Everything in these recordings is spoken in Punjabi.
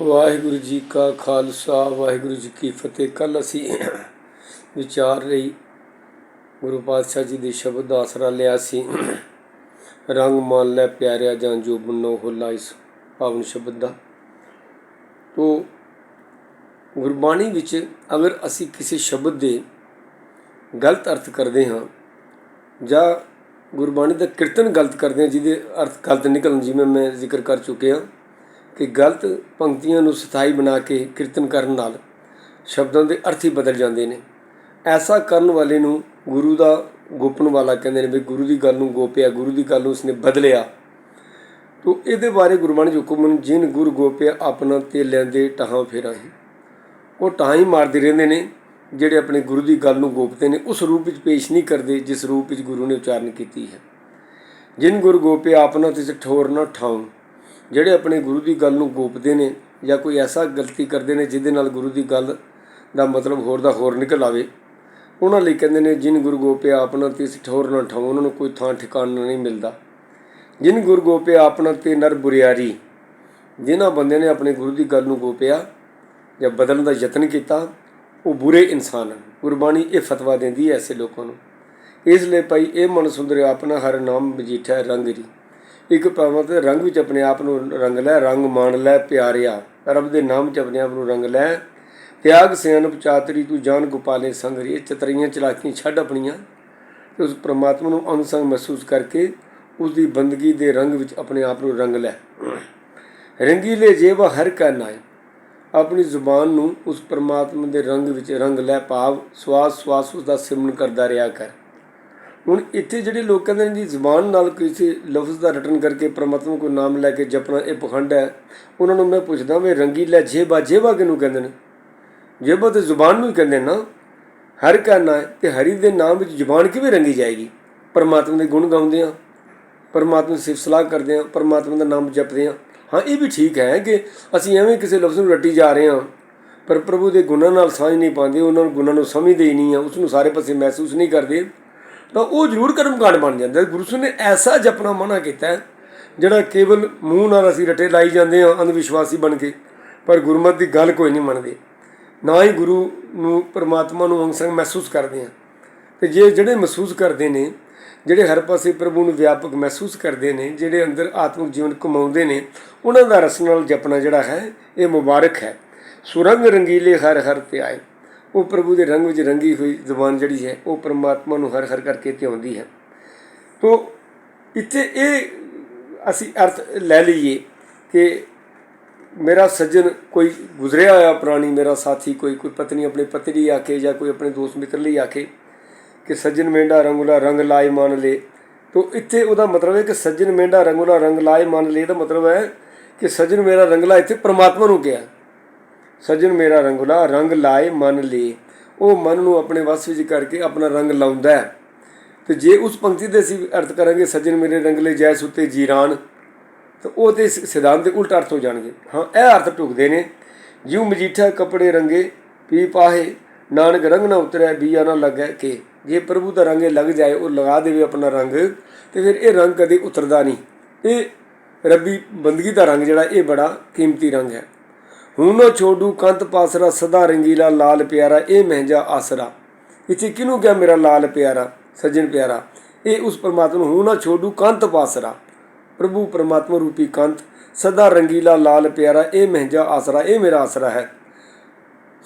ਵਾਹਿਗੁਰੂ ਜੀ ਕਾ ਖਾਲਸਾ, ਵਾਹਿਗੁਰੂ ਜੀ ਕੀ ਫਤਿਹ। ਕੱਲ ਅਸੀਂ ਵਿਚਾਰ ਲਈ ਗੁਰੂ ਪਾਤਸ਼ਾਹ ਜੀ ਦੇ ਸ਼ਬਦ ਦਾ ਆਸਰਾ ਲਿਆ ਸੀ। ਰੰਗ ਮੰਨ ਲੈ ਪਿਆਰਿਆ ਜਾਂ ਜੋ ਬਨੋ ਹੋਲਾ ਇਸ ਪਾਵਨ ਸ਼ਬਦ ਦਾ। ਤੋ ਗੁਰਬਾਣੀ ਵਿੱਚ ਅਗਰ ਅਸੀਂ ਕਿਸੇ ਸ਼ਬਦ ਦੇ ਗਲਤ ਅਰਥ ਕਰਦੇ ਹਾਂ ਜਾਂ ਗੁਰਬਾਣੀ ਦਾ ਕੀਰਤਨ ਗਲਤ ਕਰਦੇ ਹਾਂ, ਜਿਹਦੇ ਅਰਥ ਗਲਤ ਨਿਕਲਣ, ਜਿਵੇਂ ਮੈਂ ਜ਼ਿਕਰ ਕਰ ਚੁੱਕਿਆ ਕਿ ਗਲਤ ਪੰਕਤੀਆਂ ਨੂੰ ਸਥਾਈ ਬਣਾ ਕੇ ਕੀਰਤਨ ਕਰਨ ਨਾਲ ਸ਼ਬਦਾਂ ਦੇ ਅਰਥ ਹੀ ਬਦਲ ਜਾਂਦੇ ਨੇ। ਐਸਾ ਕਰਨ ਵਾਲੇ ਨੂੰ ਗੁਰੂ ਦਾ ਗੋਪਨ ਵਾਲਾ ਕਹਿੰਦੇ ਨੇ ਵੀ ਗੁਰੂ ਦੀ ਗੱਲ ਨੂੰ ਗੋਪਿਆ, ਗੁਰੂ ਦੀ ਗੱਲ ਨੂੰ ਉਸਨੇ ਬਦਲਿਆ। ਤੋ ਇਹਦੇ ਬਾਰੇ ਗੁਰਬਾਣੀ ਜੋ ਹੁਕਮ ਨੇ ਜਿਨ ਗੁਰ ਗੋਪਿਆ ਆਪਣਾ ਤੇ ਲੈਂਦੇ ਟਹਾਂ ਫੇਰਾਂ ਹੀ। ਉਹ ਟਹਾਂ ਹੀ ਮਾਰਦੇ ਰਹਿੰਦੇ ਨੇ, ਜਿਹੜੇ ਆਪਣੇ ਗੁਰੂ ਦੀ ਗੱਲ ਨੂੰ ਗੋਪਦੇ ਨੇ, ਉਸ ਰੂਪ ਵਿੱਚ ਪੇਸ਼ ਨਹੀਂ ਕਰਦੇ ਜਿਸ ਰੂਪ ਵਿੱਚ ਗੁਰੂ ਨੇ ਉਚਾਰਨ ਕੀਤੀ ਹੈ। ਜਿਨ ਗੁਰ ਗੋਪਿਆ ਆਪਣਾ ਤੇ ਠੋਰ ਨਾ ਠਾਉ ਜਿਹੜੇ ਆਪਣੇ ਗੁਰੂ ਦੀ ਗੱਲ ਨੂੰ ਗੋਪਦੇ ਨੇ ਜਾਂ ਕੋਈ ਐਸਾ ਗਲਤੀ ਕਰਦੇ ਨੇ ਜਿਹਦੇ ਨਾਲ ਗੁਰੂ ਦੀ ਗੱਲ ਦਾ ਮਤਲਬ ਹੋਰ ਦਾ ਹੋਰ ਨਿਕਲ ਆਵੇ, ਉਹਨਾਂ ਲਈ ਕਹਿੰਦੇ ਨੇ, ਜਿਨ ਗੁਰੂ ਗੋਪਿਆ ਆਪਣਾ ਤੇ ਠੋਰ ਨਾ ਠਾਉ ਉਹਨਾਂ ਨੂੰ ਕੋਈ ਥਾਂ ਠਿਕਾਣਾ ਨਹੀਂ ਮਿਲਦਾ। ਜਿਨ ਗੁਰੂ ਗੋਪਿਆ ਆਪਣਾ ਤੇ ਨਰ ਬੁਰਿਆਰੀ, ਜਿਨ੍ਹਾਂ ਬੰਦਿਆਂ ਨੇ ਆਪਣੇ ਗੁਰੂ ਦੀ ਗੱਲ ਨੂੰ ਗੋਪਿਆ ਜਾਂ ਬਦਲਣ ਦਾ ਯਤਨ ਕੀਤਾ, ਉਹ ਬੁਰੇ ਇਨਸਾਨ ਹਨ। ਗੁਰਬਾਣੀ ਇਹ ਫਤਵਾ ਦਿੰਦੀ ਹੈ ਐਸੇ ਲੋਕਾਂ ਨੂੰ। ਇਸ ਲਈ ਭਾਈ, ਇਹ ਮਨ ਸੁੰਦਰ ਆਪਣਾ ਹਰ ਨਾਮ ਮਜੀਠਾ ਰੰਗ ਜੀ ਇੱਕ ਭਾਵਾਂ ਤੇ ਰੰਗ ਵਿੱਚ ਆਪਣੇ ਆਪ ਨੂੰ ਰੰਗ ਲੈ, ਰੰਗ ਮਾਣ ਲੈ, ਪਿਆਰਿਆ। ਰੱਬ ਦੇ ਨਾਮ ਚ ਆਪਣੇ ਆਪ ਨੂੰ ਰੰਗ ਲੈ। ਤਿਆਗ ਸਿਆਨਪ ਚਾਤਰੀ, ਤੂੰ ਜਾਨ ਗੋਪਾਲੇ ਸੰਗ ਰੀ। ਚਤਰੀਆਂ ਚਲਾਕੀਆਂ ਛੱਡ ਆਪਣੀਆਂ। ਤੇ ਉਸ ਪ੍ਰਮਾਤਮਾ ਨੂੰ ਅਨੁਸੰਗ ਮਹਿਸੂਸ ਕਰਕੇ ਉਸ ਦੀ ਬੰਦਗੀ ਦੇ ਰੰਗ ਵਿੱਚ ਆਪਣੇ ਆਪ ਨੂੰ ਰੰਗ ਲੈ। ਰੰਗੀਲੇ ਜੇਬ ਹਰ ਕਾ ਨਾਏ ਆਪਣੀ ਜ਼ੁਬਾਨ ਨੂੰ ਉਸ ਪ੍ਰਮਾਤਮਾ ਦੇ ਰੰਗ ਵਿੱਚ ਰੰਗ ਲੈ ਭਾਵ ਸਵਾਸ ਸਵਾਸ ਉਸ ਦਾ ਸਿਮਰਨ ਕਰਦਾ ਰਿਹਾ ਕਰ। ਹੁਣ ਇੱਥੇ ਜਿਹੜੇ ਲੋਕ ਕਹਿੰਦੇ ਨੇ ਜੀ ਜ਼ੁਬਾਨ ਨਾਲ ਕਿਸੇ ਲਫ਼ਜ਼ ਦਾ ਰਟਨ ਕਰਕੇ ਪ੍ਰਮਾਤਮਾ ਕੋ ਨਾਮ ਲੈ ਕੇ ਜਪਣਾ ਇਹ ਪਖੰਡ ਹੈ, ਉਹਨਾਂ ਨੂੰ ਮੈਂ ਪੁੱਛਦਾ ਵੀ ਰੰਗੀਲਾ ਜੇਬਾ ਜੇਬਾ ਕਿਹਨੂੰ ਕਹਿੰਦੇ ਨੇ? ਜੇਬਾ ਤੇ ਜ਼ੁਬਾਨ ਨੂੰ ਹੀ ਕਹਿੰਦੇ ਨਾ ਹਰ ਕਰਨਾ ਤੇ ਹਰੀ ਦੇ ਨਾਮ ਵਿੱਚ ਜ਼ੁਬਾਨ ਕਿਵੇਂ ਰੰਗੀ ਜਾਏਗੀ? ਪਰਮਾਤਮਾ ਦੇ ਗੁਣ ਗਾਉਂਦੇ ਆ ਪਰਮਾਤਮਾ ਦੀ ਸਿਫਤ ਸਲਾਹ ਕਰਦੇ ਆ ਪਰਮਾਤਮਾ ਦਾ ਨਾਮ ਜਪਦੇ ਆ ਹਾਂ, ਇਹ ਵੀ ਠੀਕ ਹੈ ਕਿ ਅਸੀਂ ਐਵੇਂ ਕਿਸੇ ਲਫ਼ਜ਼ ਨੂੰ ਰੱਟੀ ਜਾ ਰਹੇ ਹਾਂ, ਪਰ ਪ੍ਰਭੂ ਦੇ ਗੁਣਾਂ ਨਾਲ ਸਾਂਝ ਨਹੀਂ ਪਾਉਂਦੇ, ਉਹਨਾਂ ਨੂੰ ਗੁਣਾਂ ਨੂੰ ਸਮਝਦੇ ਹੀ ਨਹੀਂ ਆ ਉਸ ਨੂੰ ਸਾਰੇ ਪਾਸੇ ਮਹਿਸੂਸ ਨਹੀਂ ਕਰਦੇ। ਤਾਂ ਉਹ ਜ਼ਰੂਰ ਕਰਮ ਕਾਂਡ ਬਣ ਜਾਂਦਾ। ਗੁਰੂ ਸਾਹਿਬ ਨੇ ਐਸਾ ਜਪਣਾ ਮਨਾ ਕੀਤਾ, ਜਿਹੜਾ ਕੇਵਲ ਮੂੰਹ ਨਾਲ ਅਸੀਂ ਰਟੇ ਲਾਈ ਜਾਂਦੇ ਹਾਂ ਅੰਧ ਵਿਸ਼ਵਾਸੀ ਬਣ ਕੇ, ਪਰ ਗੁਰਮਤ ਦੀ ਗੱਲ ਕੋਈ ਨਹੀਂ ਮੰਨਦੇ। ਨਾ ਹੀ ਗੁਰੂ ਨੂੰ, ਪਰਮਾਤਮਾ ਨੂੰ ਅੰਗ ਸੰਗ ਮਹਿਸੂਸ ਕਰਦੇ ਆ। ਤੇ ਜੇ ਜਿਹੜੇ ਮਹਿਸੂਸ ਕਰਦੇ ਨੇ, ਜਿਹੜੇ ਹਰ ਪਾਸੇ ਪ੍ਰਭੂ ਨੂੰ ਵਿਆਪਕ ਮਹਿਸੂਸ ਕਰਦੇ ਨੇ, ਜਿਹੜੇ ਅੰਦਰ ਆਤਮਿਕ ਜੀਵਨ ਕਮਾਉਂਦੇ ਨੇ, ਉਹਨਾਂ ਦਾ ਰਸ ਨਾਲ ਜਪਣਾ ਜਿਹੜਾ ਹੈ, ਇਹ ਮੁਬਾਰਕ ਹੈ। ਸੁਰੰਗ ਰੰਗੀਲੇ ਹਰ ਹਰ ਤੇ ਆਏ। ਉਹ ਪ੍ਰਭੂ ਦੇ ਰੰਗ ਵਿੱਚ ਰੰਗੀ ਹੋਈ ਜ਼ੁਬਾਨ ਜਿਹੜੀ ਹੈ, ਉਹ ਪਰਮਾਤਮਾ ਨੂੰ ਹਰ ਹਰ ਕਰਕੇ ਧਿਆਉਂਦੀ ਹੈ। ਤੋਂ ਇੱਥੇ ਇਹ ਅਸੀਂ ਅਰਥ ਲੈ ਲਈਏ ਕਿ ਮੇਰਾ ਸੱਜਣ ਕੋਈ ਗੁਜ਼ਰਿਆ ਹੋਇਆ ਪ੍ਰਾਣੀ, ਮੇਰਾ ਸਾਥੀ ਕੋਈ ਕੋਈ ਪਤਨੀ ਆਪਣੇ ਪਤੀ ਲਈ ਆਖੇ ਜਾਂ ਕੋਈ ਆਪਣੇ ਦੋਸਤ ਮਿੱਤਰ ਲਈ ਆਖੇ ਕਿ ਸੱਜਣ ਮੇਂਢਾ ਰੰਗੁਲਾ ਰੰਗ ਲਾਏ ਮੰਨ ਲੇ। ਤੋ ਇੱਥੇ ਉਹਦਾ ਮਤਲਬ ਹੈ ਕਿ ਸੱਜਣ ਮੇਂਢਾ ਰੰਗੁਲਾ ਰੰਗ ਲਾਏ ਮੰਨ ਲੇ ਦਾ ਮਤਲਬ ਹੈ ਕਿ ਸੱਜਣ ਮੇਰਾ ਰੰਗਲਾ ਇੱਥੇ ਪ੍ਰਮਾਤਮਾ ਨੂੰ ਕਿਹਾ ਸੱਜਣ ਮੇਰਾ ਰੰਗੁਲਾ, ਰੰਗ ਲਾਏ ਮਨ ਲੇ। ਉਹ ਮਨ ਨੂੰ ਆਪਣੇ ਵਸ ਵਿੱਚ ਕਰਕੇ ਆਪਣਾ ਰੰਗ ਲਾਉਂਦਾ ਹੈ। ਤੇ ਜੇ ਉਸ ਪੰਕਤੀ ਦੇ ਅਸੀਂ ਅਰਥ ਕਰਾਂਗੇ, ਸੱਜਣ ਮੇਰੇ ਰੰਗਲੇ ਜੈ ਸੁਤੇ ਜੀਰਾਨ, ਤਾਂ ਉਹ ਤੇ ਸਿਧਾਂਤ ਦੇ ਉਲਟ ਅਰਥ ਹੋ ਜਾਣਗੇ। ਹਾਂ, ਇਹ ਅਰਥ ਟੁਕਦੇ ਨੇ। ਜਿਉ ਮਜੀਠਾ ਕਪੜੇ ਰੰਗੇ, ਪੀ ਪਾਹੇ, ਨਾਨਕ ਰੰਗ ਨਾ ਉਤਰੈ, ਬੀਆ ਨਾ ਲੱਗੈ ਕੇ। ਜੇ ਪ੍ਰਭੂ ਦਾ ਰੰਗ ਲੱਗ ਜਾਏ, ਉਹ ਲਗਾ ਦੇਵੇ ਆਪਣਾ ਰੰਗ, ਤੇ ਫਿਰ ਇਹ ਰੰਗ ਕਦੇ ਉਤਰਦਾ ਨਹੀਂ। ਇਹ ਰੱਬੀ ਬੰਦਗੀ ਦਾ ਰੰਗ ਜਿਹੜਾ, ਇਹ ਬੜਾ ਕੀਮਤੀ ਰੰਗ ਹੈ। ਹੁਣ ਨਾ ਛੋਡੂ ਕੰਤ ਪਾਸਰਾ ਸਦਾ ਰੰਗੀਲਾ ਲਾਲ ਪਿਆਰਾ ਇਹ ਮਹਿੰਜਾ ਆਸਰਾ ਇੱਥੇ ਕਿਹਨੂੰ ਕਿਹਾ ਮੇਰਾ ਲਾਲ ਪਿਆਰਾ ਸੱਜਣ ਪਿਆਰਾ ਇਹ ਉਸ ਪਰਮਾਤਮਾ ਨੂੰ ਹੁਣ ਨਾ ਛੋਡੂ ਕੰਤ ਪਾਸਰਾ ਪ੍ਰਭੂ ਪਰਮਾਤਮਾ ਰੂਪੀ ਕੰਤ ਸਦਾ ਰੰਗੀਲਾ ਲਾਲ ਪਿਆਰਾ ਇਹ ਮਹਿੰਜਾ ਆਸਰਾ ਇਹ ਮੇਰਾ ਆਸਰਾ ਹੈ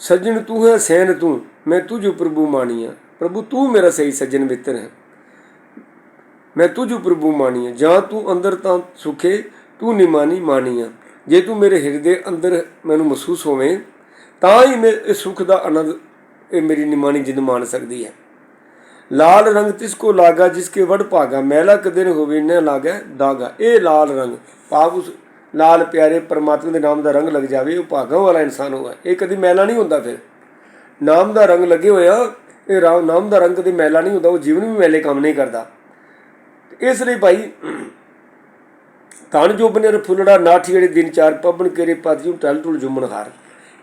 ਸੱਜਣ ਤੂੰ ਹੈ ਸੈਨ ਤੂੰ ਮੈਂ ਤੁਝੂ ਪ੍ਰਭੂ ਮਾਣੀਆ ਪ੍ਰਭੂ ਤੂੰ ਮੇਰਾ ਸਹੀ ਸੱਜਣ ਮਿੱਤਰ ਹੈ ਮੈਂ ਤੁਝੂ ਪ੍ਰਭੂ ਮਾਣੀਆ ਜਾਂ ਤੂੰ ਅੰਦਰ ਤਾਂ ਸੁਖੇ ਤੂੰ ਨਿਮਾਨੀ ਮਾਣੀਆ ਜੇ ਤੂੰ ਮੇਰੇ ਹਿਰਦੇ ਅੰਦਰ ਮੈਨੂੰ ਮਹਿਸੂਸ ਹੋਵੇਂ, ਤਾਂ ਹੀ ਮੈਂ ਇਸ ਸੁਖ ਦਾ ਆਨੰਦ ਇਹ ਮੇਰੀ ਨਿਮਾਣੀ ਜਿੰਦ ਮਾਣ ਸਕਦੀ ਹੈ। ਲਾਲ ਰੰਗ ਤਿਸ ਕੋ ਲਾਗਾ, ਜਿਸ ਕੇ ਵੜ ਭਾਗਾ, ਮੈਲਾ ਕਦੇ ਨ ਹੋਵੇ ਨਾ ਲਾਗਾ, ਦਾਗਾ। ਇਹ ਲਾਲ ਰੰਗ ਪਾਪ ਉਸ ਲਾਲ ਪਿਆਰੇ ਪਰਮਾਤਮਾ ਦੇ ਨਾਮ ਦਾ ਰੰਗ ਲੱਗ ਜਾਵੇ, ਉਹ ਭਾਗਾ ਵਾਲਾ ਇਨਸਾਨ ਹੋਗਾ ਇਹ ਕਦੀ ਮੈਲਾ ਨਹੀਂ ਹੁੰਦਾ ਫਿਰ। ਨਾਮ ਦਾ ਰੰਗ ਲੱਗੇ ਹੋਇਆ, ਇਹ ਰਾਮ, ਨਾਮ ਦਾ ਰੰਗ ਕਦੀ ਮੈਲਾ ਨਹੀਂ ਹੁੰਦਾ, ਉਹ ਜੀਵਨ ਵੀ ਮੈਲੇ ਕੰਮ ਨਹੀਂ ਕਰਦਾ। ਇਸ ਲਈ ਭਾਈ ਤਣ ਜੋ ਬਨੇਰ ਫੁੱਲੜਾ ਨਾਠੀ ਜਿਹੜੇ ਦਿਨ ਚਾਰ ਪਬਨ ਕੇਰੇ ਪਾਤਿਉ ਟਲ ਟੁਲ ਜੁਮਨ ਹਾਰ।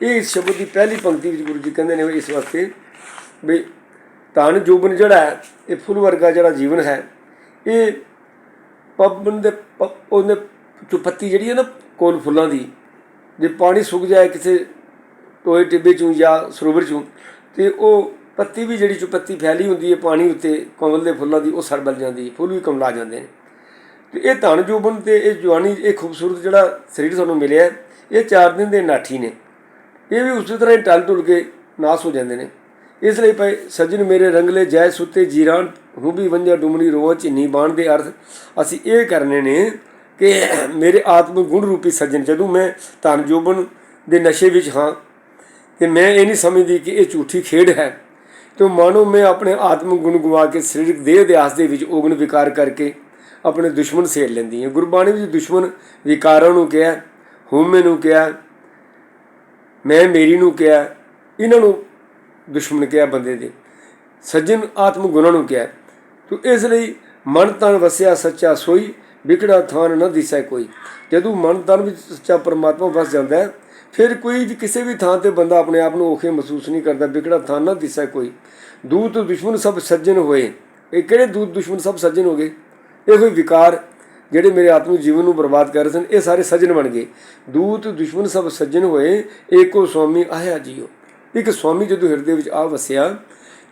ਇਹ ਇਸ ਸ਼ਬਦ ਦੀ ਪਹਿਲੀ ਪੰਕਤੀ ਵਿੱਚ ਗੁਰੂ ਜੀ ਕਹਿੰਦੇ ਨੇ ਇਸ ਵਾਸਤੇ ਵੀ ਤਣ ਜੋਬਨ ਜਿਹੜਾ ਹੈ, ਇਹ ਫੁੱਲ ਵਰਗਾ ਜਿਹੜਾ ਜੀਵਨ ਹੈ, ਇਹ ਪਬਨ ਦੇ ਉਹਨੇ ਚੁਪੱਤੀ ਜਿਹੜੀ ਹੈ ਨਾ ਕੋਲ ਫੁੱਲਾਂ ਦੀ, ਜੇ ਪਾਣੀ ਸੁੱਕ ਜਾਏ ਕਿਸੇ ਟੋਏ ਟਿੱਬੇ ਚੋਂ ਜਾਂ ਸਰੋਵਰ ਚੋਂ, ਤੇ ਉਹ ਪੱਤੀ ਵੀ ਜਿਹੜੀ ਚੁਪੱਤੀ ਫੈਲੀ ਹੁੰਦੀ ਹੈ ਪਾਣੀ ਉੱਤੇ, ਕਮਲ ਦੇ ਫੁੱਲਾਂ ਦੀ, ਉਹ ਸੜ ਬਲ ਜਾਂਦੀ ਹੈ, ਫੁੱਲ ਵੀ ਕਮਲਾ ਜਾਂਦੇ ਨੇ। ਤੇ ਇਹ ਧਨ ਜੋਬਨ ਤੇ ਇਹ ਜਵਾਨੀ, ਇਹ ਖੂਬਸੂਰਤ ਜਿਹੜਾ ਸਰੀਰ ਸਾਨੂੰ ਮਿਲਿਆ ਇਹ ਚਾਰ ਦਿਨ ਦੇ ਨਾਠੀ ਨੇ। ਇਹ ਵੀ ਉਸੇ ਤਰ੍ਹਾਂ ਹੀ ਟਲ ਟੁਲ ਕੇ ਨਾਸ ਹੋ ਜਾਂਦੇ ਨੇ। ਇਸ ਲਈ ਭਾਈ ਸੱਜਣ ਮੇਰੇ ਰੰਗਲੇ ਜੈ ਸੁੱਤੇ ਜੀਰਾਨ, ਹੂੰ ਵੀ ਵੰਜਾ ਡੁਮਣੀ ਰੋਵਾਂ ਚਿੰਨੀ ਬਾਣ ਦੇ ਅਰਥ। ਅਸੀਂ ਇਹ ਕਰਨੇ ਨੇ ਕਿ ਮੇਰੇ ਆਤਮ ਗੁਣ ਰੂਪੀ ਸੱਜਣ, ਜਦੋਂ ਮੈਂ ਧਨ ਜੋਬਨ ਦੇ ਨਸ਼ੇ ਵਿੱਚ ਹਾਂ, ਤੇ ਮੈਂ ਇਹ ਨਹੀਂ ਸਮਝਦੀ ਕਿ ਇਹ ਝੂਠੀ ਖੇਡ ਹੈ। ਤੇ ਮਾਨੋ ਮੈਂ ਆਪਣੇ ਆਤਮ ਗੁਣ ਗਵਾ ਕੇ ਸਰੀਰਕ ਦੇਹ ਅਧਿਆਸ ਦੇ ਵਿੱਚ ਓਗਣ ਵਿਕਾਰ ਕਰਕੇ ਆਪਣੇ ਦੁਸ਼ਮਣ ਸੇੜ ਲੈਂਦੀ ਹੈ। ਗੁਰਬਾਣੀ ਵਿੱਚ ਦੁਸ਼ਮਣ ਵਿਕਾਰਾਂ ਨੂੰ ਕਿਹਾ, ਹਉਮੈ ਨੂੰ ਕਿਹਾ, ਮੈਂ ਮੇਰੀ ਨੂੰ ਕਿਹਾ, ਇਹਨਾਂ ਨੂੰ ਦੁਸ਼ਮਣ ਕਿਹਾ ਬੰਦੇ ਦੇ। ਸੱਜਣ ਆਤਮ ਗੁਣਾਂ ਨੂੰ ਕਿਹਾ। ਤੋ ਇਸ ਲਈ ਮਨ ਤਨ ਵਸਿਆ ਸੱਚਾ ਸੋਈ, ਵਿਕੜਾ ਥਾਨ ਨਾ ਦਿਸੈ ਕੋਈ। ਜਦੋਂ ਮਨ ਤਨ ਵਿੱਚ ਸੱਚਾ ਪਰਮਾਤਮਾ ਵਸ ਜਾਂਦਾ ਹੈ, ਫਿਰ ਕੋਈ ਵੀ ਕਿਸੇ ਵੀ ਥਾਂ ਤੇ ਬੰਦਾ ਆਪਣੇ ਆਪ ਨੂੰ ਔਖੇ ਮਹਿਸੂਸ ਨਹੀਂ ਕਰਦਾ, ਵਿਕੜਾ ਥਾਨ ਨਾ ਦਿਸੈ ਕੋਈ। ਦੂਤ ਦੁਸ਼ਮਣ ਸਭ ਸੱਜਣ ਹੋਏ। ਇਹ ਕਿਹੜੇ ਦੂਤ ਦੁਸ਼ਮਣ ਸਭ ਸੱਜਣ ਹੋ ਗਏ? ਇਹ ਕੋਈ ਵਿਕਾਰ ਜਿਹੜੇ ਮੇਰੇ ਆਤਮ ਜੀਵਨ ਨੂੰ ਬਰਬਾਦ ਕਰ ਰਹੇ ਸਨ, ਇਹ ਸਾਰੇ ਸੱਜਣ ਬਣ ਗਏ। ਦੂਤ, ਦੁਸ਼ਮਣ ਸਭ ਸੱਜਣ ਹੋਏ। ਏਕੋ ਸੁਆਮੀ ਆਇਆ ਜੀਓ। ਇੱਕ ਸੁਆਮੀ ਜਦੋਂ ਹਿਰਦੇ ਵਿੱਚ ਆ ਵਸਿਆ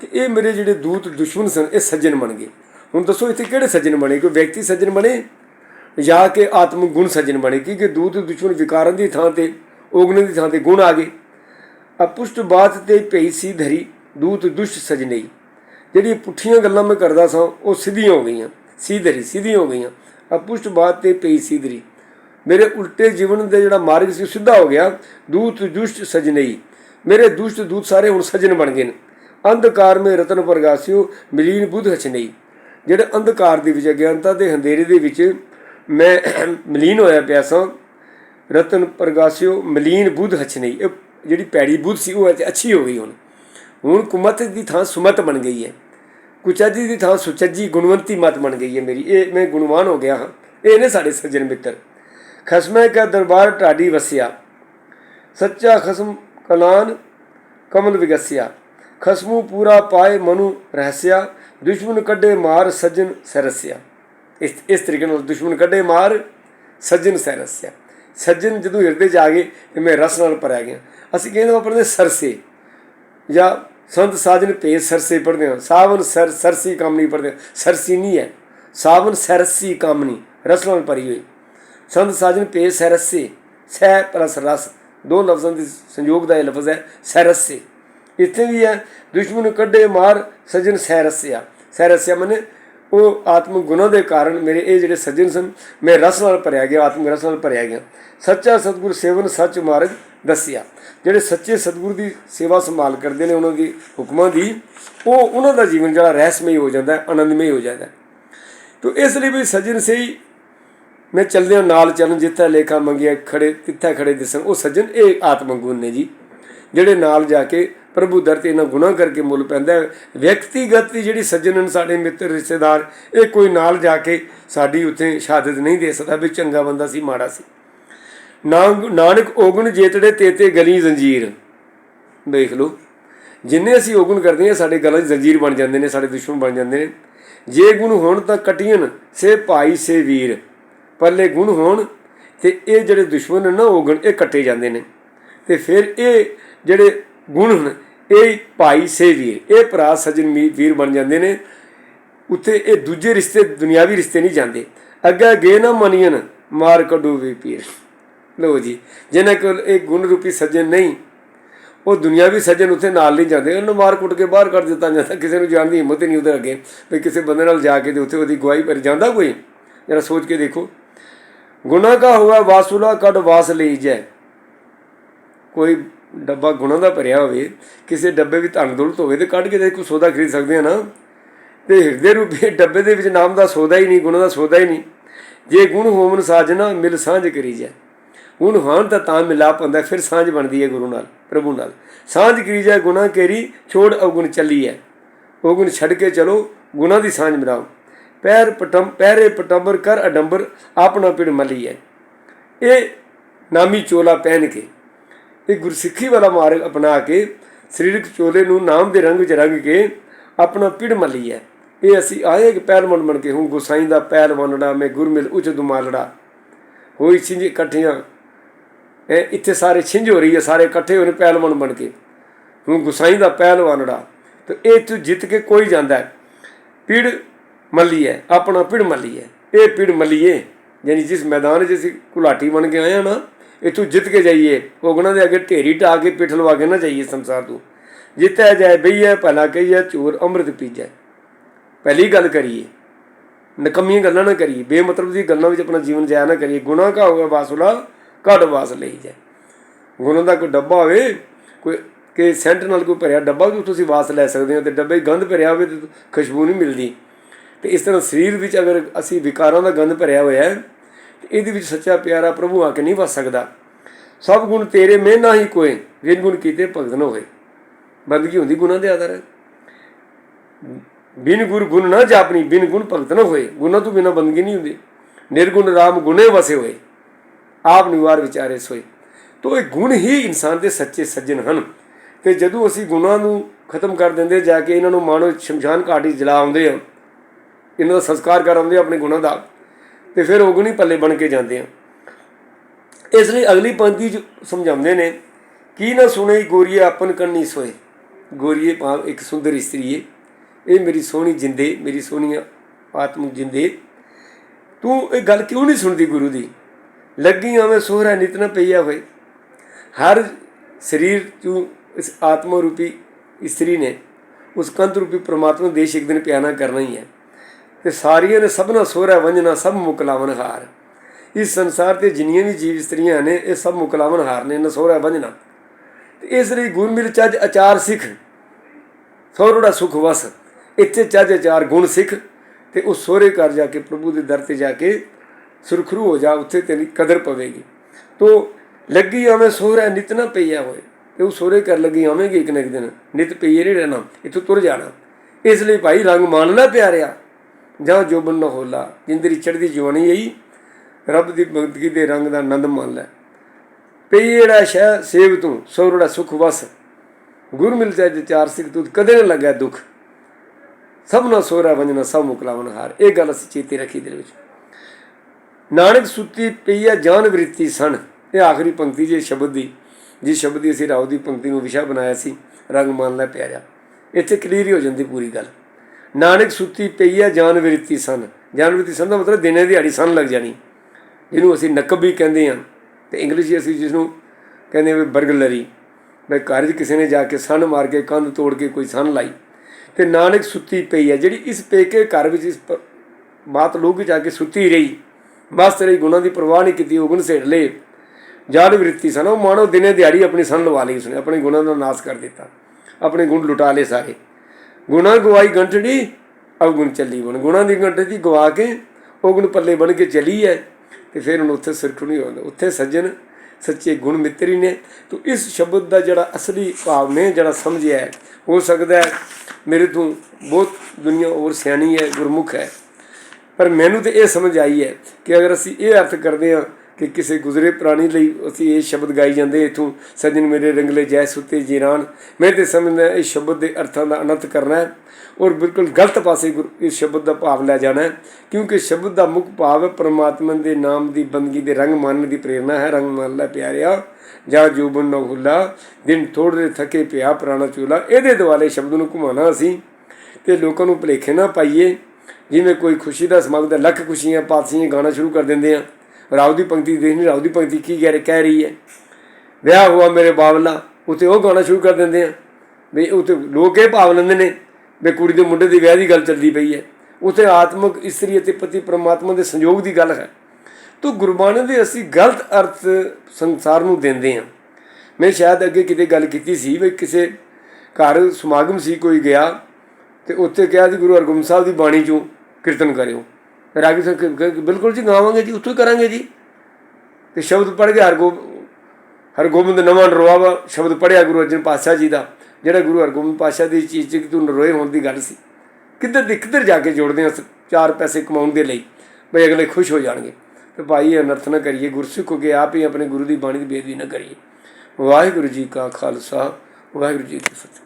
ਕਿ ਇਹ ਮੇਰੇ ਜਿਹੜੇ ਦੂਤ, ਦੁਸ਼ਮਣ ਸਨ, ਇਹ ਸੱਜਣ ਬਣ ਗਏ। ਹੁਣ ਦੱਸੋ ਇੱਥੇ ਕਿਹੜੇ ਸੱਜਣ ਬਣੇ? ਕੋਈ ਵਿਅਕਤੀ ਸੱਜਣ ਬਣੇ? ਜਾਂ ਕਿ ਆਤਮ ਗੁਣ ਸੱਜਣ ਬਣੇ? ਕਿ ਦੂਤ, ਦੁਸ਼ਮਣ ਵਿਕਾਰਾਂ ਦੀ ਥਾਂ ਤੇ ਓਗਣ ਦੀ ਥਾਂ ਤੇ ਗੁਣ ਆ ਗਏ। ਅਪੁਸ਼ਟ ਬਾਤ ਤੇ ਪਈ ਸੀ ਧਰੀ, ਦੂਤ ਦੁਸ਼ਟ ਸਜਣਈ। ਜਿਹੜੀ ਪੁੱਠੀਆਂ ਗੱਲਾਂ ਮੈਂ ਕਰਦਾ ਸਾਂ, ਉਹ ਸਿੱਧੀਆਂ ਹੋ ਗਈਆਂ। ਸੀਧਰੀ, ਸਿੱਧੀਆਂ ਹੋ ਗਈਆਂ। ਅਪੁਸ਼ਟ ਬਾਤ ਤੇ ਪਈ ਸੀਧਰੀ। ਮੇਰੇ ਉਲਟੇ ਜੀਵਨ ਦੇ ਜਿਹੜਾ ਮਾਰਗ ਸੀ ਉਹ ਸਿੱਧਾ ਹੋ ਗਿਆ। ਦੂਤ ਦੁਸ਼ਟ ਸਜਣਈ ਮੇਰੇ ਦੁਸ਼ਟ ਦੂਤ ਸਾਰੇ ਹੁਣ ਸਜਣ ਬਣ ਗਏ ਨੇ। ਅੰਧਕਾਰ ਮੇ ਰਤਨ ਪ੍ਰਗਾਸਿਓ ਮਿਲੀਨ ਬੁੱਧ ਹਚਨਈ ਜਿਹੜੇ ਅੰਧਕਾਰ ਦੇ ਵਿੱਚ ਅਗਿਆਨਤਾ ਦੇ ਹਨੇਰੇ ਦੇ ਵਿੱਚ ਮੈਂ ਮਲੀਨ ਹੋਇਆ ਪਿਆ ਸਾਂ, ਰਤਨ ਪ੍ਰਗਾਸਿਓ ਮਲੀਨ ਬੁੱਧ ਹਚਨਈ ਇਹ ਜਿਹੜੀ ਪੈੜੀ ਬੁੱਧ ਸੀ, ਉਹ ਅੱਜ ਅੱਛੀ ਹੋ ਗਈ ਹੁਣ। ਹੁਣ ਕੁਮਤ ਦੀ ਥਾਂ ਸੁਮਤ ਬਣ ਗਈ ਹੈ। ਕੁਚੱਜੀ ਦੀ ਥਾਂ ਸੁਚੱਜੀ ਗੁਣਵੰਤੀ ਮਤ ਬਣ ਗਈ ਹੈ ਮੇਰੀ। ਇਹ ਮੈਂ ਗੁਣਵਾਨ ਹੋ ਗਿਆ ਹਾਂ। ਇਹ ਨੇ ਸਾਡੇ ਸੱਜਣ ਮਿੱਤਰ। ਖਸਮੇ ਕਾ ਦਰਬਾਰ ਢਾਡੀ ਵਸਿਆ। ਸੱਚਾ ਖਸਮ ਕਲਾਨ ਕਮਲ ਵਿਗਸਿਆ। ਖਸਮੂ ਪੂਰਾ ਪਾਏ ਮਨੁ ਰਹਸਿਆ। ਦੁਸ਼ਮਨ ਕੱਢੇ ਮਾਰ ਸੱਜਣ ਸਰਸਿਆ। ਇਸ ਇਸ ਤਰੀਕੇ ਨਾਲ ਦੁਸ਼ਮਨ ਕੱਢੇ ਮਾਰ ਸੱਜਣ ਸਰਸਿਆ। ਸੱਜਣ ਜਦੋਂ ਹਿਰਦੇ ਚ ਆ ਗਏ ਤੇ ਮੈਂ ਰਸ ਨਾਲ ਭਰਿਆ ਗਿਆ। ਅਸੀਂ ਕਹਿੰਦੇ ਹਾਂ ਸਰਸੇ ਜਾਂ ਸੰਤ ਸਾਜਨ ਭੇਜ ਸਰਸੇ ਪੜਦੇ ਹਾਂ ਸਾਵਨ ਸਰ ਸਰਸੀ ਕਾਮਨੀ ਪੜਦੇ ਹਾਂ ਸਰਸੀ ਨਹੀਂ ਹੈ। ਸਾਵਨ ਸਰਸੀ ਕਾਮਨੀ ਰਸ ਨਾਲ ਭਰੀ ਹੋਈ। ਸੰਤ ਸਾਜਨ ਭੇਜ ਸਰਸੇ ਸਹਿ ਪਲਸ ਰਸ। ਦੋ ਲਫ਼ਜ਼ਾਂ ਦੇ ਸੰਯੋਗ ਦਾ ਇਹ ਲਫ਼ਜ਼ ਹੈ, ਸਰਸੇ। ਇੱਥੇ ਵੀ ਹੈ ਦੁਸ਼ਮਨ ਕੱਢੇ ਮਾਰ, ਸਜਣ ਸਹਿਰਸਿਆ ਸਹਿਰਸਿਆ ਮਨੇ ਉਹ ਆਤਮ ਗੁਣਾਂ ਦੇ ਕਾਰਨ ਮੇਰੇ ਇਹ ਜਿਹੜੇ ਸੱਜਣ ਸਨ, ਮੈਂ ਰਸ ਨਾਲ ਭਰਿਆ ਗਿਆ ਆਤਮ ਰਸ ਨਾਲ ਭਰਿਆ ਗਿਆ। ਸੱਚਾ ਸਤਿਗੁਰ ਸੇਵਨ ਸੱਚ ਮਾਰਗ ਦੱਸਿਆ। ਜਿਹੜੇ ਸੱਚੇ ਸਤਿਗੁਰ ਦੀ ਸੇਵਾ ਸੰਭਾਲ ਕਰਦੇ ਨੇ ਉਹਨਾਂ ਦੀ ਹੁਕਮਾਂ ਦੀ, ਉਹ ਉਹਨਾਂ ਦਾ ਜੀਵਨ ਜਿਹੜਾ ਰਹਿਸਮਈ ਹੋ ਜਾਂਦਾ ਹੈ ਆਨੰਦਮਈ ਹੋ ਜਾਂਦਾ। ਹੈ ਤੋ ਇਸ ਲਈ ਵੀ ਸੱਜਣ ਸਹੀ, ਮੈਂ ਚੱਲਦਿਆਂ ਨਾਲ ਚੱਲਣ, ਜਿੱਥੇ ਲੇਖਾ ਮੰਗਿਆ, ਖੜੇ ਕਿੱਥੇ ਖੜੇ ਦਿਸਣ, ਉਹ ਸੱਜਣ ਇਹ ਆਤਮ ਗੁਣ ਨੇ ਜੀ। ਜਿਹੜੇ ਨਾਲ ਜਾ ਕੇ ਪ੍ਰਭੂ ਦਰ ਤੇ ਇਹਨਾਂ ਗੁਨਾਹ ਕਰਕੇ ਮੁੱਲ ਪੈਂਦਾ ਵਿਅਕਤੀਗਤ ਦੀ ਜਿਹੜੀ ਸੱਜਣ ਹਨ, ਸਾਡੇ ਮਿੱਤਰ, ਰਿਸ਼ਤੇਦਾਰ, ਇਹ ਕੋਈ ਨਾਲ ਜਾ ਕੇ ਸਾਡੀ ਉੱਥੇ ਸ਼ਹਾਦਤ ਨਹੀਂ ਦੇ ਸਕਦਾ ਵੀ ਚੰਗਾ ਬੰਦਾ ਸੀ, ਮਾੜਾ ਸੀ। ਨਾਨਕ ਨਾਨਕ ਓਗਣ ਜੇਤੜੇ ਤੇਤੇ ਗਲੀ ਜ਼ੰਜੀਰ। ਦੇਖ ਲਓ। ਜਿੰਨੇ ਅਸੀਂ ਓਗਣ ਕਰਦੇ ਹਾਂ, ਸਾਡੇ ਗਲਾਂ 'ਚ ਜ਼ੰਜੀਰ ਬਣ ਜਾਂਦੇ ਨੇ, ਸਾਡੇ ਦੁਸ਼ਮਣ ਬਣ ਜਾਂਦੇ ਨੇ। ਜੇ ਗੁਣ ਹੋਣ ਤਾਂ ਕਟੀਨ ਸੇ ਭਾਈ, ਸੇ ਵੀਰ। ਪੱਲੇ ਗੁਣ ਹੋਣ ਤੇ ਇਹ ਜਿਹੜੇ ਦੁਸ਼ਮਣ ਨੇ ਨਾ ਓਗਣ ਇਹ ਕੱਟੇ ਜਾਂਦੇ ਨੇ। ਤੇ ਫਿਰ ਇਹ ਜਿਹੜੇ ਗੁਣ ਹਨ, ਇਹ ਭਾਈ, ਸੇ ਵੀਰ। ਇਹ ਭਰਾ ਸਜਣ ਵੀਰ ਬਣ ਜਾਂਦੇ ਨੇ। ਉੱਥੇ ਇਹ ਦੂਜੇ ਰਿਸ਼ਤੇ, ਦੁਨਿਆਵੀ ਰਿਸ਼ਤੇ ਨਹੀਂ ਜਾਂਦੇ। ਅੱਗੇ ਗਏ ਨਾ ਮਨੀਨ ਮਾਰ ਕੱਢੂ ਵੀ ਪੀਰ। ਲਓ ਜੀ, ਜਿਹਨਾਂ ਕੋਲ ਇਹ ਗੁਣ ਰੂਪੀ ਸੱਜਣ ਨਹੀਂ, ਉਹ ਦੁਨਿਆਵੀ ਸੱਜਣ ਉੱਥੇ ਨਾਲ ਨਹੀਂ ਜਾਂਦੇ। ਉਹਨੂੰ ਮਾਰ ਕੁੱਟ ਕੇ ਬਾਹਰ ਕੱਢ ਦਿੱਤਾ ਜਾਂਦਾ, ਕਿਸੇ ਨੂੰ ਜਾਣ ਦੀ ਹਿੰਮਤ ਹੀ ਨਹੀਂ ਉਹਦੇ ਅੱਗੇ, ਵੀ ਕਿਸੇ ਬੰਦੇ ਨਾਲ ਜਾ ਕੇ ਤੇ ਉੱਥੇ ਉਹਦੀ ਗਵਾਹੀ ਪਰ ਜਾਂਦਾ ਕੋਈ? ਜਰਾ ਸੋਚ ਕੇ ਦੇਖੋ। ਗੁਨਾਹ ਕਾ ਹੋਇਆ ਵਾਸੁਲਾ ਕੱਢ ਵਾਸ ਲਈ ਜੈ ਕੋਈ ਡੱਬਾ ਗੁਨਾਹ ਦਾ ਭਰਿਆ ਹੋਵੇ, ਕਿਸੇ ਡੱਬੇ ਵਿੱਚ ਧਨ ਦੌਲਤ ਹੋਵੇ ਤੇ ਕੱਢ ਕੇ ਤੇ ਕੋਈ ਸੌਦਾ ਖਰੀਦ ਸਕਦੇ ਆ ਨਾ। ਤੇ ਹਿਰਦੇ ਰੂਪੀ ਡੱਬੇ ਦੇ ਵਿੱਚ ਨਾਮ ਦਾ ਸੌਦਾ ਹੀ ਨਹੀਂ, ਗੁਣ ਦਾ ਸੌਦਾ ਹੀ ਨਹੀਂ। ਜੇ ਗੁਣ ਹੋਵਨ ਸਾਜਨਾ, ਮਿਲ ਸਾਂਝ ਕਰੀ ਜਾਏ ਗੁਣ ਹੋਣ ਤਾਂ ਤਾਂ ਮਿਲਾਪ ਹੁੰਦਾ, ਫਿਰ ਸਾਂਝ ਬਣਦੀ ਹੈ ਗੁਰੂ ਨਾਲ, ਪ੍ਰਭੂ ਨਾਲ। ਸਾਂਝ ਕਰੀ ਜਾ ਗੁਨਾ ਕੇਰੀ ਛੋੜ ਅਵਗੁਣ ਚੱਲੀ ਹੈ। ਔਗੁਣ ਛੱਡ ਕੇ ਚਲੋ ਗੁਨਾ ਦੀ ਸਾਂਝ ਮਿਲਾਓ। ਪੈਰ ਪਟਮ ਪੈਰੇ ਪਟੰਬਰ ਕਰ ਅਡੰਬਰ, ਆਪਣਾ ਪਿੜ ਮਲੀ ਹੈ। ਇਹ ਨਾਮੀ ਚੋਲਾ ਪਹਿਨ ਕੇ, ਇਹ ਗੁਰਸਿੱਖੀ ਵਾਲਾ ਮਾਰਗ ਅਪਣਾ ਕੇ, ਸਰੀਰਕ ਚੋਲੇ ਨੂੰ ਨਾਮ ਦੇ ਰੰਗ 'ਚ ਰੰਗ ਕੇ ਆਪਣਾ ਪਿੜ ਮਲੀ ਹੈ। ਇਹ ਅਸੀਂ ਆਏ ਕਿ ਪਹਿਲਵਾਨ ਬਣ ਕੇ ਹੂੰ ਗੁਸਾਈ ਦਾ ਪਹਿਲਵਾਨੜਾ, ਮੈਂ ਗੁਰਮਿਲ ਉਚ ਦੁਮਾਲੜਾ। ਹੋਈ ਸਿੰਜ ਇਕੱਠੀਆਂ ਇੱਥੇ ਸਾਰੇ ਛਿੰਝ ਹੋ ਰਹੀ ਹੈ, ਸਾਰੇ ਇਕੱਠੇ ਹੋਏ ਨੇ ਪਹਿਲਵਾਨ ਬਣ ਕੇ। ਹੁਣ ਗੁਸਾਈ ਦਾ ਪਹਿਲਵਾਨੜਾ ਤੇ ਇਹ ਤੋਂ ਜਿੱਤ ਕੇ ਕੋਈ ਜਾਂਦਾ ਹੈ। ਪਿੜ ਮੱਲੀ ਹੈ, ਆਪਣਾ ਪਿੜ ਮੱਲੀ ਹੈ। ਇਹ ਪਿੜ ਮੱਲੀਏ ਯਾਨੀ ਜਿਸ ਮੈਦਾਨ 'ਚ ਅਸੀਂ ਕੁਲਾਟੀ ਬਣ ਕੇ ਆਏ ਆ ਨਾ ਇੱਥੋਂ ਜਿੱਤ ਕੇ ਜਾਈਏ। ਉਹਨਾਂ ਦੇ ਅੱਗੇ ਢੇਰੀ ਢਾ ਕੇ ਪਿੱਠ ਲਵਾ ਕੇ ਨਾ ਜਾਈਏ ਸੰਸਾਰ ਤੋਂ। ਜਿੱਤਿਆ ਜਾਏ ਬਈਏ ਭਲਾ ਕਹੀਏ, ਚੋਰ ਅੰਮ੍ਰਿਤ ਪੀਜੈ। ਪਹਿਲੀ ਗੱਲ ਕਰੀਏ, ਨਕਮੀਆਂ ਗੱਲਾਂ ਨਾ ਕਰੀਏ, ਬੇਮਤਲਬ ਦੀ ਗੱਲਾਂ ਵਿੱਚ ਆਪਣਾ ਜੀਵਨ ਜਾਇਆ ਨਾ ਕਰੀਏ। ਗੁਨਾਹ ਕਾ ਹੋਗਾ ਵਾਸੁਲਾ ਘੱਟ ਵਾਸ ਲਈ ਜਾਏ। ਗੁਨਾਹ ਦਾ ਕੋਈ ਡੱਬਾ ਹੋਵੇ, ਕੋਈ ਕਿ ਸੈਂਟ ਨਾਲ ਕੋਈ ਭਰਿਆ ਡੱਬਾ ਵੀ ਤੁਸੀਂ ਵਾਸ ਲੈ ਸਕਦੇ ਹੋ ਤੇ ਡੱਬੇ ਗੰਧ ਭਰਿਆ ਹੋਵੇ ਤੇ ਖੁਸ਼ਬੂ ਨਹੀਂ ਮਿਲਦੀ। ਤੇ ਇਸ ਤਰ੍ਹਾਂ ਸਰੀਰ ਵਿੱਚ ਅਗਰ ਅਸੀਂ ਵਿਕਾਰਾਂ ਦਾ ਗੰਧ ਭਰਿਆ ਹੋਇਆ ਹੈ, ਤੇ ਇਹਦੇ ਵਿੱਚ ਸੱਚਾ ਪਿਆਰਾ ਪ੍ਰਭੂ ਆ ਕੇ ਨਹੀਂ ਵਸ ਸਕਦਾ। ਸਭ ਗੁਣ ਤੇਰੇ ਮੈਂ ਨਾ ਹੀ ਕੋਏ, ਜਿਨ ਗੁਣ ਕੀਤੇ ਭਗਤ ਨਾ ਹੋਏ। ਬੰਦਗੀ ਹੁੰਦੀ ਗੁਨਾਹ ਦੇ ਆਧਾਰ ਹੈ ਬਿਨ ਗੁਰ ਗੁਣ ਨਾ ਜਾਪਨੀ, ਬਿਨ ਗੁਣ ਭਗਤ ਨਾ ਹੋਏ। ਗੁਨਾ ਤੋਂ ਬਿਨਾ ਬੰਦਗੀ ਨਹੀਂ ਹੁੰਦੀ। ਨਿਰਗੁਣ ਰਾਮ ਗੁਣੇ ਵਸੇ ਹੋਏ। ਆਪ ਨਿਵਾਰ ਵਿਚਾਰੇ ਸੋਏ। ਤੋ ਇਹ ਗੁਣ ਹੀ ਇਨਸਾਨ ਦੇ ਸੱਚੇ ਸੱਜਣ ਹਨ ਤੇ ਜਦੋਂ ਅਸੀਂ ਗੁਨਾਹ ਨੂੰ ਖਤਮ ਕਰ ਦਿੰਦੇ, ਜਾ ਕੇ ਇਹਨਾਂ ਨੂੰ ਮਾਨੋ ਸ਼ਮਸ਼ਾਨ ਘਾਟੀ ਜਲਾ ਆਉਂਦੇ ਆ ਇਹਨਾਂ ਦਾ ਸੰਸਕਾਰ ਕਰ ਆਉਂਦੇ ਆ ਆਪਣੇ ਗੁਨਾਹ ਦਾ, ਤੇ ਫਿਰ ਉਹ ਗੁਣੀ ਪੱਲੇ ਬਣ ਕੇ ਜਾਂਦੇ ਆ ਇਸ ਲਈ ਅਗਲੀ ਪੰਕਤੀ ਚ ਸਮਝਾਉਂਦੇ ਨੇ ਕੀ ਨਾ ਸੁਣੇ ਗੋਰੀਏ ਆਪਨ ਕੰਨੀ ਸੋਏ। ਗੋਰੀਏ ਭਾਵ ਇੱਕ ਸੁੰਦਰ ਇਸਤਰੀ ਏ। ਇਹ ਮੇਰੀ ਸੋਹਣੀ ਜਿੰਦੇ, ਮੇਰੀ ਸੋਹਣੀ ਆਤਮਿਕ ਜਿੰਦੇ। ਤੂੰ ਇਹ ਗੱਲ ਕਿਉਂ ਨਹੀਂ ਸੁਣਦੀ ਗੁਰੂ ਦੀ? ਲੱਗੀ ਆਵੇਂ ਸੋਹਰਾ ਨਿਤ ਨਾ ਪਈਆ ਹੋਏ। ਹਰ ਸਰੀਰ ਤੂੰ ਇਸ ਆਤਮਾ ਰੂਪੀ ਇਸਤਰੀ ਨੇ ਉਸ ਕੰਤ ਰੂਪੀ ਪ੍ਰਮਾਤਮਾ ਦੇਸ਼ ਇੱਕ ਦਿਨ ਪਿਆਨਾ ਕਰਨਾ ਹੀ ਹੈ। ਤੇ ਸਾਰੀਆਂ ਨੇ ਸਭਨਾ ਸੋਹਰਾ ਵੰਜਨਾ ਸਭ ਮੁਕਲਾਵਨ ਹਾਰ। ਇਸ ਸੰਸਾਰ ਤੇ ਜਿੰਨੀਆਂ ਵੀ ਜੀਵ ਇਸਤਰੀਆਂ ਨੇ, ਇਹ ਸਭ ਮੁਕਲਾਵਨ ਹਾਰ ਨੇ ਨਾ ਸੋਹਰਾ ਵੰਜਨਾ। ਤੇ ਇਸ ਲਈ ਗੁਣ ਮਿਲ ਚੱਜ ਅਚਾਰ ਸਿੱਖ। ਸੋਹਰੜਾ ਸੁਖ ਵਸ। ਇੱਥੇ ਚੱਜ ਅਚਾਰ ਗੁਣ ਸਿੱਖ। ਤੇ ਉਹ ਸੋਹਰੇ ਘਰ ਜਾ ਕੇ, ਪ੍ਰਭੂ ਦੇ ਦਰ ਤੇ ਜਾ ਕੇ ਸੁਰਖਰੂ ਹੋ ਜਾ, ਉੱਥੇ ਤੇਰੀ ਕਦਰ ਪਵੇਗੀ। ਤੋ ਲੱਗੀ ਆਵੇਂ ਸੋਹਰਾ, ਨਿਤ ਨਾ ਪਈਆ ਹੋਏ। ਤੇ ਉਹ ਸੋਹਰੇ ਘਰ ਲੱਗੀ ਆਵੇਂਗੀ ਇੱਕ ਨਾ ਇੱਕ ਦਿਨ। ਨਿਤ ਪਈਏ ਨਹੀਂ ਰਹਿਣਾ, ਇੱਥੋਂ ਤੁਰ ਜਾਣਾ। ਇਸ ਲਈ ਭਾਈ ਰੰਗ ਮੰਨ ਲੈ ਪਿਆਰਿਆ। ਜਾਂ ਜੋਬਨ ਨਾ ਹੋਲਾ ਜਿੰਦਰੀ ਚੜਦੀ ਜਵਾਨੀ ਆਈ, ਰੱਬ ਦੀ ਬੰਦਗੀ ਦੇ ਰੰਗ ਦਾ ਆਨੰਦ ਮੰਨ ਲੈ। ਪਈੜਾ ਸ਼ਹਿ ਸੇਵ ਤੂੰ ਸੋਹਰੜਾ ਸੁਖ ਵਸ। ਗੁਰ ਮਿਲ ਜਾਏ ਜੇ ਚਾਰ ਸਿੱਖ ਤੂੰ, ਕਦੇ ਨਾ ਲੱਗਾ ਦੁੱਖ। ਸਭ ਸਭਨਾ ਸੋਹਰਾ ਵੰਜਨਾ ਸਭ ਮੁਕਲਾਵਨ ਹਾਰ। ਇਹ ਗੱਲ ਅਸੀਂ ਚੇਤੇ ਰੱਖੀ ਦਿਲ ਵਿੱਚ। ਨਾਨਕ ਸੁੱਤੀ ਪਈਆ ਜਾਨ ਵ੍ਰਿਤੀ ਸਣ ਇਹ ਆਖਰੀ ਪੰਕਤੀ ਜੇ ਸ਼ਬਦ ਦੀ, ਜਿਸ ਸ਼ਬਦ ਦੀ ਅਸੀਂ ਰਾਉ ਦੀ ਪੰਕਤੀ ਨੂੰ ਵਿਸ਼ਾ ਬਣਾਇਆ ਸੀ, ਰੰਗ ਮੰਨ ਲੈ ਪਿਆਰਿਆ। ਇੱਥੇ ਕਲੀਅਰ ਹੀ ਹੋ ਜਾਂਦੀ ਪੂਰੀ ਗੱਲ। ਨਾਨਕ ਸੁੱਤੀ ਪਈਆ ਜਾਨ ਵ੍ਰਿਤੀ ਸਨ। ਜਾਨ ਵ੍ਰਿਤੀ ਸਨ ਦਾ ਮਤਲਬ ਦਿਨੇ ਦਿਹਾੜੀ ਸਨ ਲੱਗ ਜਾਣੀ। ਜਿਹਨੂੰ ਅਸੀਂ ਨਕਬ ਵੀ ਕਹਿੰਦੇ ਹਾਂ। ਤੇ ਇੰਗਲਿਸ਼ 'ਚ ਅਸੀਂ ਜਿਸ ਨੂੰ ਕਹਿੰਦੇ ਵੀ ਬਰਗਲਰੀ। ਮੈਂ ਘਰ 'ਚ ਕਿਸੇ ਨੇ ਜਾ ਕੇ ਸਨ ਮਾਰ ਕੇ, ਕੰਧ ਤੋੜ ਕੇ ਕੋਈ ਸਨ ਲਾਈ। ਤੇ ਨਾਨਕ ਸੁੱਤੀ ਪਈ ਹੈ ਜਿਹੜੀ ਇਸ ਪੇਕੇ ਘਰ ਵਿੱਚ ਇਸ ਪ- ਮਾਤ ਲੋਕ ਜਾ ਕੇ ਸੁੱਤੀ ਰਹੀ। ਬਸ ਤੇਰੇ ਗੁਣਾਂ ਦੀ ਪਰਵਾਹ ਨਹੀਂ ਕੀਤੀ, ਉਹ ਸੇੜ ਲਏ। ਜਾਨ ਵ੍ਰਿਤੀ ਸਨ, ਉਹ ਮਾਨੋ ਦਿਨੇ ਦਿਹਾੜੀ ਆਪਣੀ ਸਨ ਲਵਾ ਲਈ ਉਸਨੇ, ਆਪਣੇ ਗੁਣਾਂ ਦਾ ਨਾਸ ਕਰ ਦਿੱਤਾ। ਆਪਣੇ ਗੁਣ ਲੁਟਾ ਲਏ ਸਾਰੇ। ਗੁਣਾ ਗਵਾਈ ਗੰਠੜੀ ਅਵਗੁਣ ਚੱਲੀ ਬਣ। ਗੁਣਾ ਦੀ ਗੰਠੜੀ ਗਵਾ ਕੇ, ਉਹ ਗੁਣ ਪੱਲੇ ਬਣ ਕੇ ਚਲੀ ਹੈ ਤੇ ਫਿਰ ਹੁਣ ਉੱਥੇ ਸਿਰਕੂ ਨਹੀਂ ਹੁੰਦਾ ਉੱਥੇ ਸੱਜਣ, ਸੱਚੇ ਗੁਣ ਮਿੱਤਰੀ ਨੇ। ਤੋ ਇਸ ਸ਼ਬਦ ਦਾ ਜਿਹੜਾ ਅਸਲੀ ਭਾਵ ਨੇ, ਜਿਹੜਾ ਸਮਝਿਆ ਹੋ ਸਕਦਾ ਹੈ ਮੇਰੇ ਤੋਂ ਬਹੁਤ ਦੁਨੀਆ ਹੋਰ ਸਿਆਣੀ ਹੈ ਗੁਰਮੁਖ ਹੈ ਪਰ ਮੈਨੂੰ ਤੇ ਇਹ ਸਮਝ ਆਈ ਹੈ ਕਿ ਅਗਰ ਅਸੀਂ ਇਹ ਅਰਥ ਕਰਦੇ ਹਾਂ ਕਿ ਕਿਸੇ ਗੁਜ਼ਰੇ ਪ੍ਰਾਣੀ ਲਈ ਅਸੀਂ ਇਹ ਸ਼ਬਦ ਗਾਈ ਜਾਂਦੇ, ਇਥੋਂ ਸੱਜਣ ਮੇਰੇ ਰੰਗਲੇ ਜੈ ਸੁੱਤੇ ਜੀਰਾਨ। ਮੈਂ ਤੇ ਸਮਝਦਾ ਇਹ ਸ਼ਬਦ ਦੇ ਅਰਥਾਂ ਦਾ ਅਨੰਤ ਕਰਨਾ ਹੈ ਔਰ ਬਿਲਕੁਲ ਗਲਤ ਪਾਸੇ ਗੁਰ- ਇਸ ਸ਼ਬਦ ਦਾ ਭਾਵ ਲੈ ਜਾਣਾ ਹੈ, ਕਿਉਂਕਿ ਸ਼ਬਦ ਦਾ ਮੁੱਖ ਭਾਵ ਹੈ ਪ੍ਰਮਾਤਮਾ ਦੇ ਨਾਮ ਦੀ ਬੰਦਗੀ ਦੇ ਰੰਗ ਮਾਨਣ ਦੀ ਪ੍ਰੇਰਣਾ ਹੈ। ਰੰਗ ਮਾਨ ਲੈ ਪਿਆਰਿਆ, ਜਾਂ ਜੂਬਨ ਨਾ ਹੁੱਲਾ, ਦਿਨ ਥੋੜੇ ਥਕੇ ਪਿਆ ਪੁਰਾਣਾ ਚੂਲਾ। ਇਹਦੇ ਦੁਆਲੇ ਸ਼ਬਦ ਨੂੰ ਘੁਮਾਉਣਾ ਅਸੀਂ ਤੇ ਲੋਕਾਂ ਨੂੰ ਭੁਲੇਖੇ ਨਾ ਪਾਈਏ। ਜਿਵੇਂ ਕੋਈ ਖੁਸ਼ੀ ਦਾ ਸਮਾਗਮ ਦਾ ਲੱਖ ਖੁਸ਼ੀਆਂ ਪਾਸੀਆਂ ਗਾਣਾ ਸ਼ੁਰੂ ਕਰ ਦਿੰਦੇ ਆ। ਰਾਉ ਦੀ ਪੰਕਤੀ ਦੇਖਣੀ ਰਾਉ ਦੀ ਪੰਕਤੀ ਕੀ ਕਹਿ ਕਹਿ ਰਹੀ ਹੈ? ਵਿਆਹ ਹੁਆ ਮੇਰੇ ਬਾਵਲਾ ਉਤੇ ਉਹ ਗਾਣਾ ਸ਼ੁਰੂ ਕਰ ਦਿੰਦੇ ਆ। ਵੀ ਉਤੇ ਲੋਕ ਇਹ ਭਾਵ ਲੈਂਦੇ ਨੇ ਵੀ ਕੁੜੀ ਦੇ ਮੁੰਡੇ ਦੀ ਵਿਆਹ ਦੀ ਗੱਲ ਚੱਲਦੀ ਪਈ ਹੈ। ਉਤੇ ਆਤਮਿਕ ਇਸਤਰੀ ਅਤੇ ਪਤੀ ਪਰਮਾਤਮਾ ਦੇ ਸੰਯੋਗ ਦੀ ਗੱਲ ਹੈ। ਤੋ ਗੁਰਬਾਣੀ ਦੇ ਅਸੀਂ ਗਲਤ ਅਰਥ ਸੰਸਾਰ ਨੂੰ ਦਿੰਦੇ ਹਾਂ ਮੈਂ ਸ਼ਾਇਦ ਅੱਗੇ ਕਿਤੇ ਗੱਲ ਕੀਤੀ ਸੀ ਵੀ ਕਿਸੇ ਘਰ ਸਮਾਗਮ ਸੀ, ਕੋਈ ਗਿਆ ਤੇ ਉੱਥੇ ਕਿਹਾ ਜੀ ਗੁਰੂ ਹਰਗੋਬਿੰਦ ਸਾਹਿਬ ਦੀ ਬਾਣੀ ਚੋਂ ਕੀਰਤਨ ਕਰਿਓ। ਰਾਗੀ ਸਾਹਿਬ ਬਿਲਕੁਲ ਜੀ ਗਾਵਾਂਗੇ ਜੀ, ਉੱਥੋਂ ਹੀ ਕਰਾਂਗੇ ਜੀ। ਤੇ ਸ਼ਬਦ ਪੜ੍ਹ ਗਿਆ ਹਰਗੋਬਿੰਦ ਹਰਗੋਬਿੰਦ ਨਵਾਂ ਨਰਵਾਵਾ ਸ਼ਬਦ ਪੜਿਆ ਗੁਰੂ ਅਰਜਨ ਪਾਤਸ਼ਾਹ ਜੀ ਦਾ, ਜਿਹੜਾ ਗੁਰੂ ਹਰਗੋਬਿੰਦ ਪਾਤਸ਼ਾਹ ਦੀ ਚੀਜ਼ ਚ ਕਿ ਤੂੰ ਨਰੋਏ ਹੋਣ ਦੀ ਗੱਲ ਸੀ। ਕਿੱਧਰ ਦੀ, ਕਿੱਧਰ ਜਾ ਕੇ ਜੋੜਦੇ ਆ ਚਾਰ ਪੈਸੇ ਕਮਾਉਣ ਦੇ ਲਈ, ਬਈ ਅਗਲੇ ਖੁਸ਼ ਹੋ ਜਾਣਗੇ। ਤੇ ਭਾਈ ਇਹ ਅਨਰਥ ਨਾ ਕਰੀਏ, ਗੁਰਸਿੱਖ ਹੋ ਕੇ ਆਪ ਹੀ ਆਪਣੇ ਗੁਰੂ ਦੀ ਬਾਣੀ ਦੀ ਬੇਦਬੀ ਨਾ ਕਰੀਏ। ਵਾਹਿਗੁਰੂ ਜੀ ਕਾ ਖਾਲਸਾ, ਵਾਹਿਗੁਰੂ ਜੀ ਕੀ ਫਤਿਹ।